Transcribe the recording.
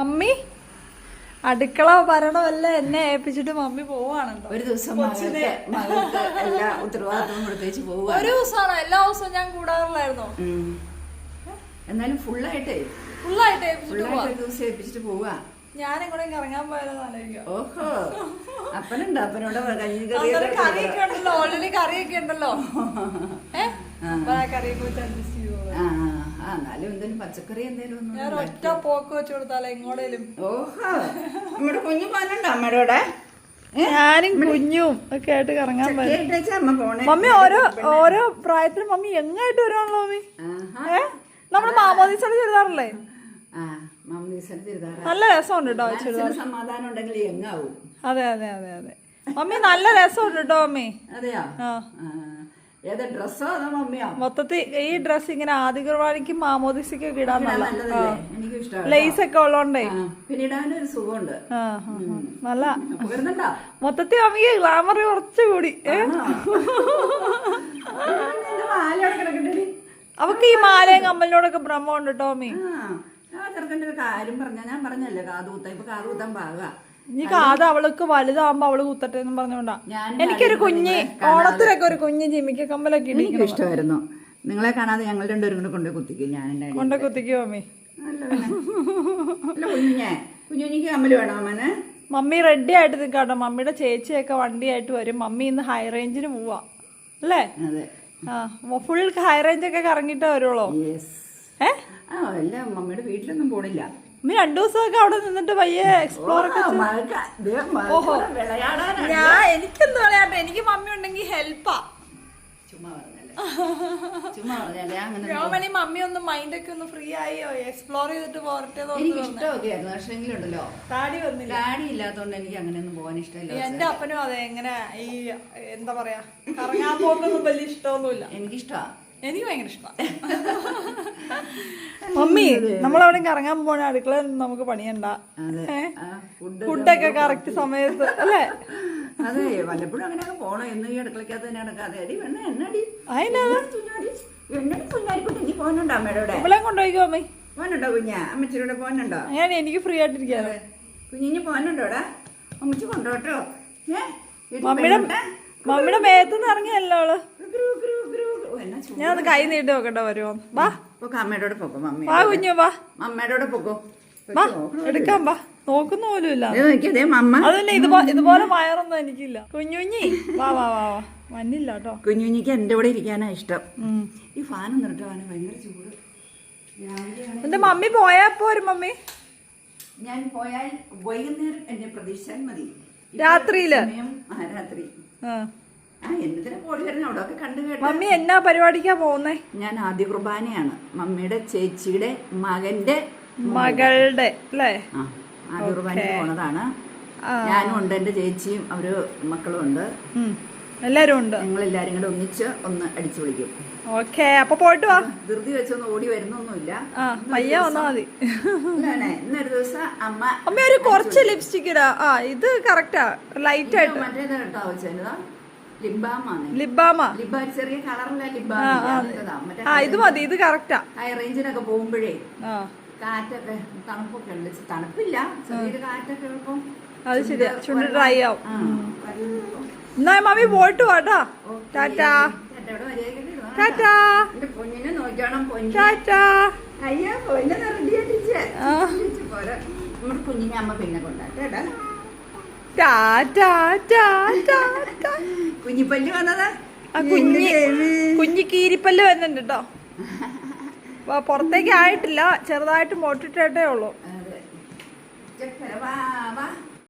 Mummy അടുക്കള ഭരണമല്ല എന്നെ ഏൽപ്പിച്ചിട്ട് മമ്മി പോവാണല്ലോ ഒരു ദിവസം എല്ലാ ഉത്തരവാദിത്വവും കൊടുത്തേച്ച് പോവുക ഒരു ദിവസമാണ് എല്ലാ ദിവസവും ഞാൻ കൂടാറുള്ളായിരുന്നോ. എന്നാലും ഫുള്ളായിട്ടേ ഫുള്ളായിട്ട് ഫുള്ളായിട്ട് ദിവസം ഏൽപ്പിച്ചിട്ട് പോവുക. ഞാൻ എങ്ങോട്ടെങ്കിലും ഇറങ്ങാൻ പോയാലോ ഓഹോ. അപ്പനുണ്ട് അപ്പനോട് കറിയൊക്കെ ഉണ്ടല്ലോ ഓൾറെഡി കറിയൊക്കെ ഉണ്ടല്ലോ. ഏ? അപ്പൊ ആ കറിയൊക്കെ വെച്ച് അഡ്ജസ്റ്റ് ചെയ്തോളൂ എന്നാലും എന്തെങ്കിലും പച്ചക്കറി എന്തെങ്കിലും ഒന്നും ഞാൻ ഒറ്റ പോക്ക് വെച്ച് കൊടുത്താലോ എങ്ങോട്ടേലും. ഓഹോ. നമ്മുടെ കുഞ്ഞു പോലുണ്ടോ അമ്മയുടെ കൂടെ ഞാനും കുഞ്ഞും ഒക്കെ ആയിട്ട് കറങ്ങാൻ പോണേ. മമ്മി ഓരോ ഓരോ പ്രായത്തിലും മമ്മി എങ്ങായിട്ട് വരുവാണല്ലോ മമ്മി? ആഹാ. ഏ? നമ്മൾ മാമോദീസയുടെ ചെറുതാറല്ലേ നല്ല രസമുണ്ട് കേട്ടോ മനസ്സിന് സമാധാനം ഉണ്ടെങ്കിൽ എങ്ങാവും. അതെ അതെ അതെ അതെ. മമ്മി നല്ല രസമുണ്ട് കേട്ടോ മമ്മി. അതെയോ? ആ. ഏതാ ഡ്രസ്സോ അതോ മമ്മിയോ? മൊത്തത്തിൽ ഈ ഡ്രസ് ഇങ്ങനെ ആദ്യ കുർബാനയ്ക്കും മാമോദിസയ്ക്കൊക്കെ ഇടാൻ നല്ല ലേസ് ഒക്കെ ഉള്ളോണ്ടേ. പിന്നെ ഇടാനൊരു സുഖമുണ്ട്. നല്ല. മൊത്തത്തിൽ അമ്മിക്ക് ഗ്ലാമർ കുറച്ചുകൂടി അവക്ക് ഈ മാലയും കമ്മലിനോടൊക്കെ ഭ്രമമുണ്ട് ടോമി ചെറുക്കന്റെ ഒരു കാര്യം പറഞ്ഞ ഞാൻ പറഞ്ഞല്ലേ കാതുകുത്താൻ ഇപ്പൊ കാതുകുത്താൻ പാക. ഇനി കാത് അവൾക്ക് വലുതാവുമ്പോ അവൾ കുത്തട്ടെ എന്ന് പറഞ്ഞോണ്ടാ എനിക്കൊരു കുഞ്ഞ് ഓണത്തിനൊക്കെ ഒരു കുഞ്ഞ് ജിമ്മിക്ക കമ്പലൊക്കെ ഇഷ്ടമായിരുന്നു. നിങ്ങളെ കാണാതെ ഞങ്ങൾ രണ്ടുപേരും കൂടെ കൊണ്ടു കുത്തിക്കും ഞാൻ കൊണ്ട കുത്തിക്കോ മമ്മി കുഞ്ഞുഞ്ഞിക്ക് കമ്മൽ വേണോ അമ്മന്? മമ്മി റെഡി ആയിട്ട് നിൽക്കാട്ടോ. മമ്മിയുടെ ചേച്ചിയൊക്കെ വണ്ടിയായിട്ട് വരും. മമ്മി ഇന്ന് ഹൈ റേഞ്ചിന് പോവാ. അല്ലേ? ആ ഫുൾ ഹൈ റേഞ്ച് ഒക്കെ കറങ്ങിയിട്ടേ വരുള്ളൂ? ഏ? ആ അല്ല മമ്മിയുടെ വീട്ടിലൊന്നും പോണില്ല. മമ്മി രണ്ടു ദിവസമൊക്കെ അവിടെ നിന്നിട്ട് പയ്യെ എക്സ്പ്ലോർ ഒക്കെ വിളയാടാനാ ഞാൻ എനിക്കെന്ത് പറയാട്ടെ എനിക്ക് മമ്മി ഉണ്ടെങ്കിൽ ഹെൽപ്പാ രോമണി മമ്മി ഒന്ന് മൈൻഡ് ഒക്കെ ഒന്ന് ഫ്രീ ആയോ. എക്സ്പ്ലോർ ചെയ്തിട്ട് പോരട്ടെ എനിക്ക് ഇഷ്ടമൊക്കെ ആയിരുന്നു പക്ഷേ എങ്കിലുണ്ടല്ലോ. താടി വന്നില്ല. ഡാഡി ഇല്ലാത്തതുകൊണ്ട് എനിക്ക് അങ്ങനെയൊന്നും പോകാൻ ഇഷ്ടമില്ല. എന്റെ അപ്പനും അതെ എങ്ങനെ ഈ എന്താ പറയാ കറങ്ങാൻ പോക്കൊന്നും വലിയ ഇഷ്ടമൊന്നുമില്ല. എനിക്കിഷ്ടമാ എനിക്ക് ഭയങ്കര ഇഷ്ടമാണ് മമ്മി നമ്മളവിടെ കറങ്ങാൻ പോണ അടുക്കള നമുക്ക് പണിയണ്ട. ഫുഡൊക്കെ കറക്റ്റ് സമയത്ത് അല്ലേ? അതെ വല്ലപ്പോഴും അങ്ങനെയൊക്കെ പോണം. എന്ന് ഈ അടുക്കളക്കകത്ത് തന്നെ നടക്കാതെ. അടി നീ അമ്മയുടെ കൊണ്ടുപോയിക്കോ അമ്മി. കുഞ്ഞ? അമ്മച്ചിയുടെ പോകാനുണ്ടോ ഞാൻ എനിക്ക് ഫ്രീ ആയിട്ടിരിക്കാതെ കുഞ്ഞിഞ്ഞ് പോകാനുണ്ടോടാ അമ്മച്ചി കൊണ്ടോട്ടോ ഏ? മമ്മിയുടെ? മമ്മിയുടെ മേത്തുനിന്ന് ഇറങ്ങിയല്ലോ അവൾ. ഞാൻ ഒന്ന് കൈ നീട്ടി നോക്കണ്ട വരുമോ വാ. പൊക്കോ അമ്മയുടെ കൂടെ പൊക്കോ മമ്മി. വാ കുഞ്ഞു വാ. അമ്മയുടെ പൊക്കോ. വാ എടുക്കാം വാ. നോക്കുന്ന പോലും ഇല്ല. അതല്ല ഇതുപോലെ വയറൊന്നും എനിക്കില്ല. കുഞ്ഞുഞ്ഞി വാ വാ വാ വാ. മഞ്ഞില്ല കേട്ടോ. കുഞ്ഞുഞ്ഞിക്ക് എന്റെ കൂടെ ഇരിക്കാനാ ഇഷ്ടം. ഈ ഫാൻ നിർട്ടുവാണ് ഭയങ്കര ചൂട്. എന്റെ മമ്മി പോയാ പോരും മമ്മി. ഞാൻ പോയാൽ വൈകുന്നേരം എന്നെ പ്രതീക്ഷിച്ചാൽ മതി. രാത്രിയിൽ? രാത്രി. ആ. മമ്മി എന്നാ പരിപാടിക്കാ പോകുന്നേ? ഞാൻ ആദ്യ കുർബാനയാണ്. മമ്മിയുടെ ചേച്ചിയുടെ മകന്റെ മകളുടെ അല്ലേ? ആദ്യ കുർബാന പോണതാണ്. ഞാനും ഉണ്ട് എന്റെ ചേച്ചിയും അവർ മക്കളും ഉണ്ട്. എല്ലാരും ഉണ്ട്? ഞങ്ങൾ എല്ലാരും കൂടെ ഒന്നിച്ച് ഒന്ന് അടിച്ചു വിളിക്കും ഓക്കെ അപ്പൊ പോയിട്ട് വാ. ധൃതി വെച്ചൊന്നും ഓടി വരുന്നൊന്നുമില്ല. പയ്യ വന്നാ മതി. ഇന്നൊരു ദിവസം അമ്മ അമ്മ ഒരു കുറച്ച് ലിപ്സ്റ്റിക് ഇടാ. ആ ഇത് കറക്റ്റാ ലൈറ്റ് ആയിട്ട്. മറ്റേത് കേട്ടോ ലിബാമാണ് ലിബാമ. ചെറിയ കളറുള്ള ആ ഇത് മതി ഇത് കറക്റ്റാ ഹൈ റേഞ്ചിനൊക്കെ പോകുമ്പോഴേ കാറ്റൊക്കെ തണുപ്പൊക്കെ ഉണ്ട്. തണുപ്പില്ല. ചെറിയൊരു കാറ്റൊക്കെ അത് ശരിയാ. ചുണ്ട് ഡ്രൈ ആവും. എന്നാ മമ്മി പോയിട്ട് വാട്ടാ. ടാറ്റാ. ടാറ്റാ പൊന്നിനെ നോക്കണം ടാറ്റാ. അയ്യാ പൊന്നെ. നമ്മുടെ കുഞ്ഞിനെ അമ്മ പിന്നെ കൊണ്ടാട്ടേടാ. കുഞ്ഞിപ്പല്ലി വന്നതാ? ആ കുഞ്ഞി കുഞ്ഞി കീരിപ്പല്ല് വരുന്നുണ്ട് കേട്ടോ പുറത്തേക്ക് ആയിട്ടില്ല. ചെറുതായിട്ട് മൊട്ടിട്ടേ ഉള്ളൂ.